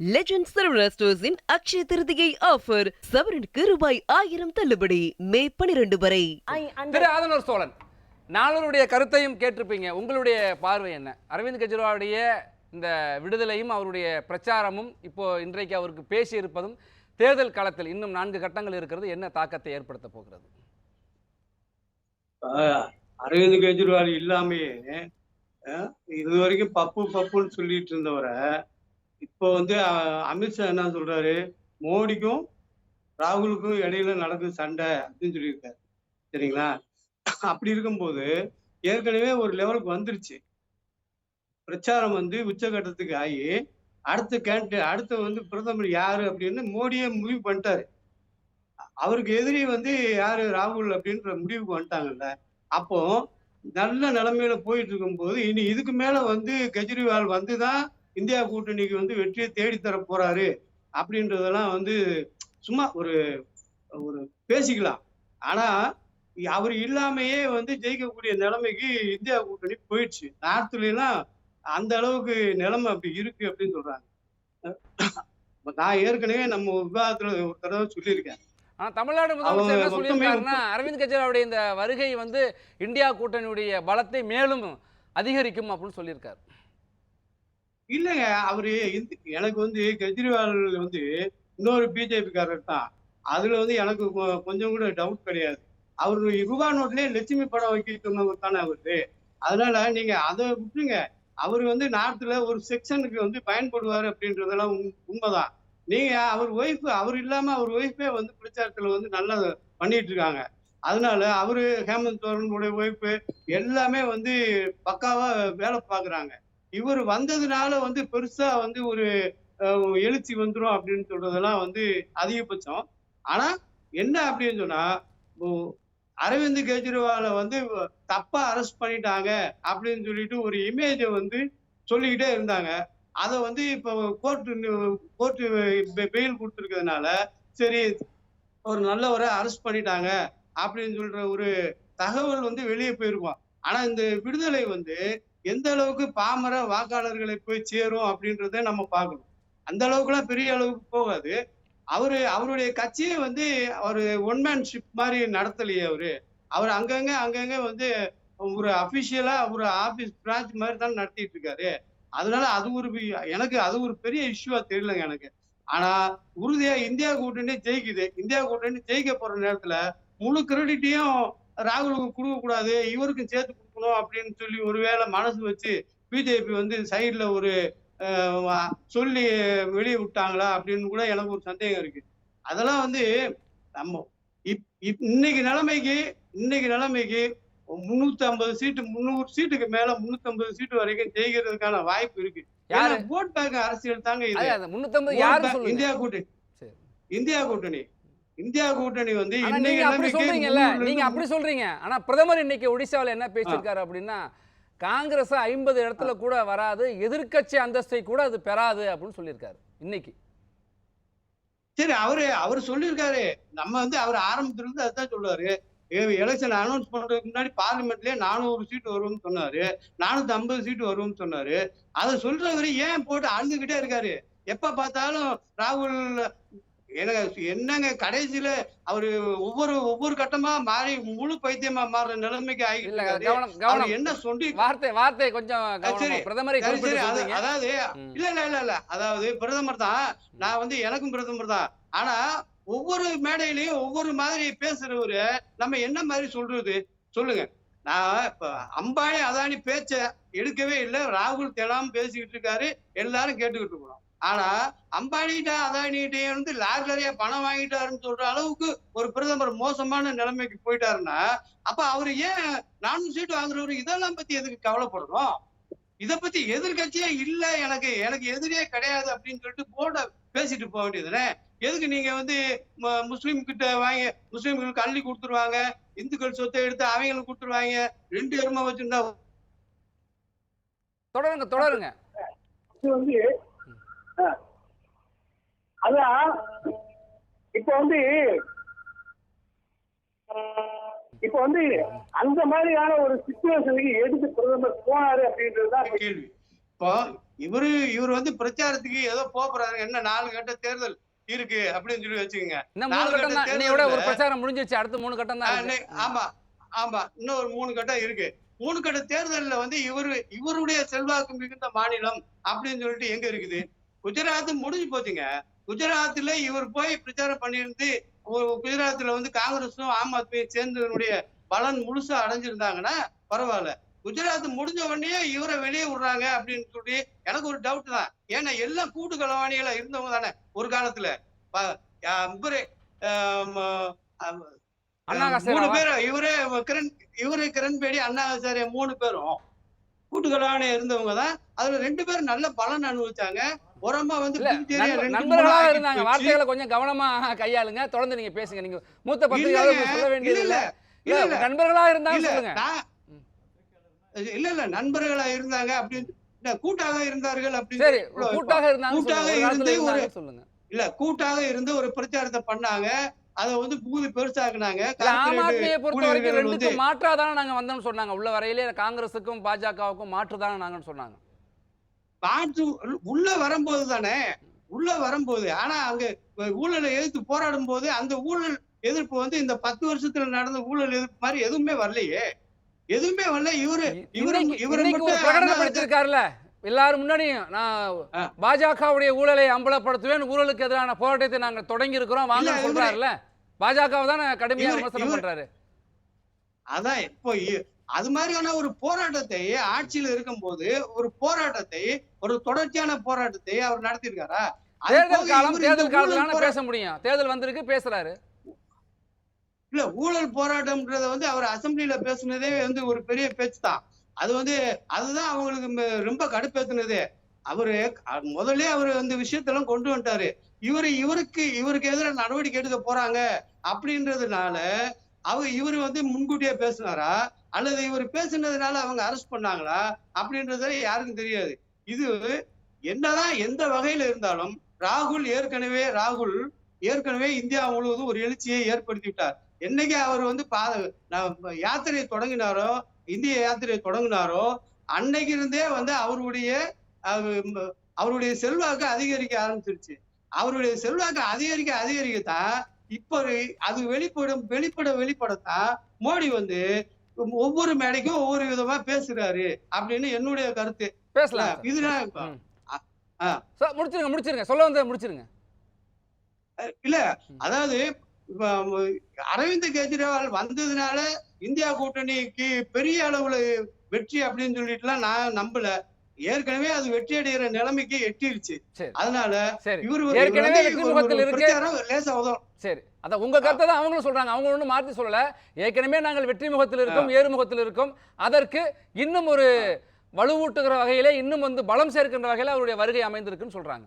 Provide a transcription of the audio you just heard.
Legend Saravana ஸ்டோர்ஸின் Akshaya Tritiya offer சவரனுக்கு ரூபாய் ஆயிரம் தள்ளுபடி. மே பனிரெண்டு வரை. திரு ஆதனூர் சோழன் நாளருடைய கருத்தையும் கேட்டிருப்பீங்க. உங்களுடைய பார்வை என்ன? அரவிந்த் கெஜ்ரிவாலுடைய இந்த விடுதலையும் அவருடைய பிரச்சாரமும் இப்போ இன்றைக்கு அவருக்கு பேசி இருப்பதும் தேர்தல் காலத்தில் இன்னும் நான்கு கட்டங்கள் இருக்கிறது. என்ன தாக்கத்தை ஏற்படுத்த போகிறது? ஆஹ் அரவிந்த் கெஜ்ரிவால் இல்லாமையே இது வரைக்கும் பப்பு பப்புன்னு சொல்லிட்டு இருந்தவரை இப்போ வந்து அமித்ஷா என்ன சொல்றாரு? மோடிக்கும் ராகுலுக்கும் இடையில நடக்குது சண்டை அப்படின்னு சொல்லியிருக்காரு. சரிங்களா? அப்படி இருக்கும்போது ஏற்கனவே ஒரு லெவலுக்கு வந்துருச்சு. பிரச்சாரம் வந்து உச்சகட்டத்துக்கு ஆகி அடுத்த கேண்டி அடுத்த வந்து பிரதமர் யாரு அப்படின்னு மோடியே முடிவு பண்ணிட்டாரு. அவருக்கு எதிரி வந்து யாரு ராகுல் அப்படின்ற முடிவுக்கு வந்துட்டாங்கல்ல அப்போ நல்ல நிலைமையில போயிட்டு இருக்கும்போது இனி இதுக்கு மேல வந்து கெஜ்ரிவால் வந்துதான் இந்தியா கூட்டணிக்கு வந்து வெற்றியை தேடி தர போறாரு அப்படின்றதெல்லாம் வந்து சும்மா ஒரு ஒரு பேசிக்கலாம். ஆனா அவர் இல்லாமையே வந்து ஜெயிக்கக்கூடிய நிலைமைக்கு இந்தியா கூட்டணி போயிடுச்சு. நார்த்ல எல்லாம் அந்த அளவுக்கு நிலைமை அப்படி இருக்கு அப்படின்னு சொல்றாங்க. நான் ஏற்கனவே நம்ம விவாதத்துல ஒரு தடவை சொல்லியிருக்கேன். தமிழ்நாடு முதலமைச்சர் என்ன சொல்லியிருக்காருன்னா அரவிந்த் கெஜ்ரிவாலுடைய இந்த வருகை வந்து இந்தியா கூட்டணியுடைய பலத்தை மேலும் அதிகரிக்கும் அப்படின்னு சொல்லியிருக்காரு. இல்லைங்க அவரு எனக்கு வந்து கெஜ்ரிவால் வந்து இன்னொரு பிஜேபிக்காரர் தான். அதுல வந்து எனக்கு கொஞ்சம் கூட டவுட் கிடையாது. அவர் ரூபா நோட்லயே லட்சுமி படம் வைக்க சொன்னவர் தானே அவரு. அதனால நீங்க அதை விட்டுருங்க. அவர் வந்து நார்த்ல ஒரு செக்ஷனுக்கு வந்து பயன்படுவார் அப்படின்றதெல்லாம் உண்- உண்மைதான். நீங்க அவர் ஒய்ஃப் அவர் இல்லாம அவர் ஒய்ஃபே வந்து பிரச்சாரத்துல வந்து நல்லா பண்ணிட்டு இருக்காங்க. அதனால அவரு ஹேமந்த் சோரனுடைய ஒய்ஃபு எல்லாமே வந்து பக்காவா வேலை பார்க்குறாங்க. இவர் வந்ததுனால வந்து பெருசா வந்து ஒரு எழுச்சி வந்துடும் அப்படின்னு சொல்றதெல்லாம் வந்து அதிகபட்சம். ஆனா என்ன அப்படின்னு சொன்னா அரவிந்த் கெஜ்ரிவால வந்து தப்பா அரெஸ்ட் பண்ணிட்டாங்க அப்படின்னு சொல்லிட்டு ஒரு இமேஜை வந்து சொல்லிக்கிட்டே இருந்தாங்க. அதை வந்து இப்போ கோர்ட்டு கோர்ட்டு பெயில் கொடுத்துருக்கிறதுனால சரி ஒரு நல்லவரை அரெஸ்ட் பண்ணிட்டாங்க அப்படின்னு சொல்ற ஒரு தகவல் வந்து வெளியே போயிருக்கும். ஆனா இந்த விடுதலை வந்து எந்த அளவுக்கு பாமர வாக்காளர்களை போய் சேரும் அப்படின்றத நம்ம பார்க்கணும். அந்த அளவுக்குலாம் பெரிய அளவுக்கு போகாது. அவரு அவருடைய கட்சியை வந்து ஒரு ஒன்மேன்ஷிப் மாதிரி நடத்தலையே அவரு. அவர் அங்கங்க அங்கங்க வந்து ஒரு அபிஷியலா ஒரு ஆபீஸ் பிரான்ச் மாதிரி தான் நடத்திட்டு இருக்காரு. அதனால அது ஒரு எனக்கு அது ஒரு பெரிய இஷ்யூவா தெரியலங்க எனக்கு. ஆனா உறுதியா இந்தியா கூட்டணி ஜெயிக்குது. இந்தியா கூட்டணி ஜெயிக்க போற நேரத்துல முழு கிரெடிட்டையும் ராகுலுக்கு கொடுக்க கூடாது. இவருக்கும் சேர்த்து கொடுக்கணும் அப்படின்னு சொல்லி ஒருவேளை மனசு வச்சு பிஜேபி வந்து சைடுல ஒரு சொல்லி வெளியே விட்டாங்களா அப்படின்னு கூட எனக்கு ஒரு சந்தேகம் இருக்கு. அதெல்லாம் வந்து நம்ம இப் இன்னைக்கு நிலைமைக்கு இன்னைக்கு நிலைமைக்கு முன்னூத்தி ஐம்பது சீட்டு முந்நூறு சீட்டுக்கு மேல முன்னூத்தி ஐம்பது சீட்டு வரைக்கும் ஜெயிக்கிறதுக்கான வாய்ப்பு இருக்கு? ஓட் பேங்க் அரசியல் தாங்க இது. இந்தியா கூட்டணி. இந்தியா கூட்டணி. இந்தியா கூட்டணி வந்து இன்னைக்கு நீங்க அப்படி சொல்றீங்கல்ல நீங்க அப்படி சொல்றீங்க. ஆனா பிரதமர் இன்னைக்கு ஒடிசாவில் என்ன பேசியிருக்காரு அப்படின்னா காங்கிரஸ் ஐம்பது இடத்துல கூட வராது எதிர்க்கட்சி அந்தஸ்தை கூட அது பெறாது அப்படின்னு சொல்லியிருக்காரு இன்னைக்கு. சரி அவரு அவர் சொல்லியிருக்காரு. நம்ம வந்து அவர் ஆரம்பத்துல இருந்து அதுதான் சொல்றாரு எலெக்ஷன் அனௌன்ஸ் பண்றதுக்கு முன்னாடி பார்லிமெண்ட்லயே நானூறு சீட்டு வரும்னு சொன்னாரு. நானூத்தி ஐம்பது சீட்டு வரும்னு சொன்னாரு. அதை சொல்றவரு ஏன் போட்டு அழுதுகிட்டே இருக்காரு? எப்ப பார்த்தாலும் ராகுல் எனக்கு என்னங்க கடைசியில அவரு ஒவ்வொரு ஒவ்வொரு கட்டமா மாறி முழு பைத்தியமா மாறுற நிலைமைக்கு ஆகிட்டு என்ன சொல்லி வார்த்தை வார்த்தை கொஞ்சம் சரி. பிரதமரை அதாவது. இல்ல இல்ல இல்ல இல்ல. அதாவது பிரதமர் தான் நான் வந்து எனக்கும் பிரதமர் தான். ஆனா ஒவ்வொரு மேடையிலயும் ஒவ்வொரு மாதிரி பேசுறவரு நம்ம என்ன மாதிரி சொல்றது? சொல்லுங்க. நான் இப்ப அம்பானி அதானி பேச்ச எடுக்கவே இல்லை. ராகுல் தெனாம பேசிக்கிட்டு இருக்காரு. எல்லாரும் கேட்டுக்கிட்டு இருக்கிறோம். ஆனா அம்பானிகிட்ட அதானிகிட்ட வந்து லார் நிறைய பணம் வாங்கிட்டாருன்னு சொல்ற அளவுக்கு ஒரு பிரதமர் மோசமான நிலைமைக்கு போயிட்டாருன்னா அப்ப அவரு ஏன் நானூறு சீட்டு வாங்குறவரு இதெல்லாம் பத்தி எதுக்கு கவலைப்படுறோம் இத பத்தி எதிர்கட்சியே இல்ல எனக்கு. எனக்கு எதிரியே கிடையாது அப்படின்னு சொல்லிட்டு போர்ட பேசிட்டு போக வேண்டியதுனே எதுக்கு நீங்க வந்து முஸ்லிம் கிட்ட வாங்கி முஸ்லிம்களுக்கு அள்ளி கொடுத்துருவாங்க? இந்துக்கள் சொத்தை எடுத்து அவங்களுக்கு கொடுத்துருவாங்க. ரெண்டு எருமை வச்சிருந்தா தொடருங்க தொடருங்க. இது வந்து ஆ. அதான் இப்ப வந்து இப்ப வந்து அந்த மாதிரியான ஒரு சுச்சுவேஷனுக்கு எதுக்கு பிரதமர் போனாரு அப்படின்றதுதான் கேள்வி. இப்போ இவரு இவர் வந்து பிரச்சாரத்துக்கு ஏதோ போறாரு. என்ன நாலு கட்ட தேர்தல். இருக்கு அப்படின்னு சொல்லி வச்சுக்கோங்க. இன்னும் மூணு கட்டம் தான். இன்னையோட ஒரு பிரச்சாரம் முடிஞ்சிருச்சு. அடுத்து மூணு கட்டம் தான் ஆமா ஆமா. இன்னும் ஒரு மூணு கட்டம் இருக்கு. மூணு கட்ட தேர்தல்ல வந்து இவரு இவருடைய செல்வாக்கு மிகுந்த மாநிலம் அப்படின்னு சொல்லிட்டு எங்க இருக்குது? குஜராத் முடிஞ்சு போச்சுங்க. குஜராத்ல இவர் போய் பிரச்சாரம் பண்ணியிருந்து குஜராத்ல வந்து காங்கிரஸும் ஆம் ஆத்மியும் சேர்ந்ததனுடைய பலன் முழுசா அடைஞ்சிருந்தாங்கன்னா பரவாயில்ல. குஜராத் முடிஞ்ச உடனே இவரை வெளியே விடுறாங்க அப்படின்னு சொல்லி எனக்கு ஒரு டவுட் தான். ஏன்னா எல்லாம் கூட்டு களவாணிகளா இருந்தவங்க தானே ஒரு காலத்துல. மூணு? பேரும் இவரே கிரண் இவரு கிரண்பேடி அண்ணா ஹசாரே மூணு பேரும். கூட்டுக்கலான இருந்தவங்க தான். அதுல ரெண்டு பேரும் நல்ல பலன் அனுபவிச்சாங்க. உரமா வந்து நண்பர்களாக இருந்தாங்க. வார்த்தைகளை கொஞ்சம் கவனமா கையாளுங்க. தொடர்ந்து நீங்க பேசுங்க. நீங்க மூத்த பத்திரிகையாளர் சொல்ல வேண்டியது இல்ல, நண்பர்களா இருந்தாலும் சொல்லுங்க. இல்ல இல்ல நண்பர்களா இருந்தாங்க அப்படின்னு கூட்டாக இருந்தார்கள் அப்படின்னு கூட்டாக இருந்து ஒரு- இல்ல கூட்டாக இருந்து ஒரு பிரச்சாரத்தை பண்ணாங்க. அதை வந்து பூதி பெருசாக்குனாங்க. ஆம் ஆத்மியை பொறுத்த வரைக்கும் ரெண்டுக்கும் மாற்றாதானே நாங்க வந்தோம்னு சொன்னாங்க. உள்ள வரையிலே காங்கிரஸுக்கும் பாஜகவுக்கும் மாற்றுதானே நாங்கன்னு சொன்னாங்க. மாற்று உள்ள வரும்போது தானே உள்ள வரும்போது ஆனா அங்க ஊழலை எதிர்த்து போராடும் போது அந்த ஊழல் எதிர்ப்பு வந்து இந்த பத்து வருஷத்துல நடந்த ஊழல் எதிர்ப்பு மாதிரி எதுவுமே வரலையே. எதுவுமே வரல. இவரு இவரு இவரு படிச்சிருக்காருல்ல எல்லாரும் முன்னாடியும் நான். பாஜகவுடைய ஊழலை அம்பலப்படுத்துவேன் ஊழலுக்கு எதிரான போராட்டத்தை நாங்க தொடங்கி இருக்கிறோம் வாங்க சொல்றாருல்ல. பாஜகவை தானே கடுமையா விமர்சனம் பண்றாரு. அதான் இப்போ அது மாதிரியான ஒரு போராட்டத்தை ஆட்சியில இருக்கும்போது ஒரு போராட்டத்தை ஒரு தொடர்ச்சியான போராட்டத்தை அவர் நடத்திருக்காரா தேர்தல் காலம் தேர்தல் காலத்துல பேச முடியும். தேர்தல் வந்திருக்கு பேசுறாரு. இல்ல ஊழல் போராட்டம்ன்றத வந்து அவர் அசெம்பிளில பேசுனதே வந்து ஒரு பெரிய பேச்சு தான் அது வந்து அதுதான் அவங்களுக்கு ரொம்ப கடுப்பேத்துனதே. அவரு முதல்ல அவர் அந்த விஷயத்தெல்லாம் கொண்டு வந்துட்டாரு. இவரு இவருக்கு இவருக்கு எதிராக நடவடிக்கை எடுக்க போறாங்க அப்படின்றதுனால அவர் இவர் வந்து முன்கூட்டியே பேசினாரா? அல்லது இவர் பேசுனதுனால அவங்க அரெஸ்ட் பண்ணாங்களா? அப்படின்றத யாருக்கும் தெரியாது. இது என்னதான் எந்த வகையில இருந்தாலும் ராகுல் ஏற்கனவே ராகுல் ஏற்கனவே இந்தியா முழுவதும் ஒரு எழுச்சியை ஏற்படுத்தி விட்டார் என்னைக்கு அவர் வந்து பா- ந- யாத்திரையை தொடங்கினாரோ இந்திய யாத்திரையை தொடங்கினாரோ அன்னைக்கு இருந்தே வந்து அவருடைய அவருடைய செல்வாக்கு அதிகரிக்க ஆரம்பிச்சிருச்சு. அவருடைய செல்வாக்கு அதிகரிக்க அதிகரிக்கத்தான் இப்ப அது வெளிப்படும் வெளிப்பட வெளிப்படத்தான் மோடி வந்து ஒவ்வொரு மேடைக்கும் ஒவ்வொரு விதமா பேசுறாரு அப்படின்னு என்னுடைய கருத்து. பேசலாம் இதுதான் முடிச்சிருங்க முடிச்சிருங்க. சொல்ல வந்து முடிச்சிருங்க. இல்ல அதாவது அரவிந்த் கெஜ்ரிவால் வந்ததுனால இந்தியா கூட்டணிக்கு பெரிய அளவுல வெற்றி அப்படின்னு சொல்லிட்டுலாம் நான் நம்பல. ஏற்கனவே அது வெற்றி அடைகிற நிலைமைக்கு எட்டிருச்சு. அதனால இவரு ஏற்கனவே வெற்றி முகத்தில் இருக்கு. லேசா உதவும். சரி. அதான் உங்க கருத்தை தான் அவங்களும் சொல்றாங்க. அவங்க ஒன்றும் மாற்றி சொல்லல. ஏற்கனவே நாங்கள் வெற்றி முகத்தில் இருக்கோம் ஏறு முகத்தில் இருக்கோம். அதற்கு இன்னும் ஒரு வலுவூட்டுகிற வகையிலே இன்னும் வந்து பலம் சேர்க்கின்ற வகையில அவருடைய வருகை அமைந்திருக்குன்னு சொல்றாங்க.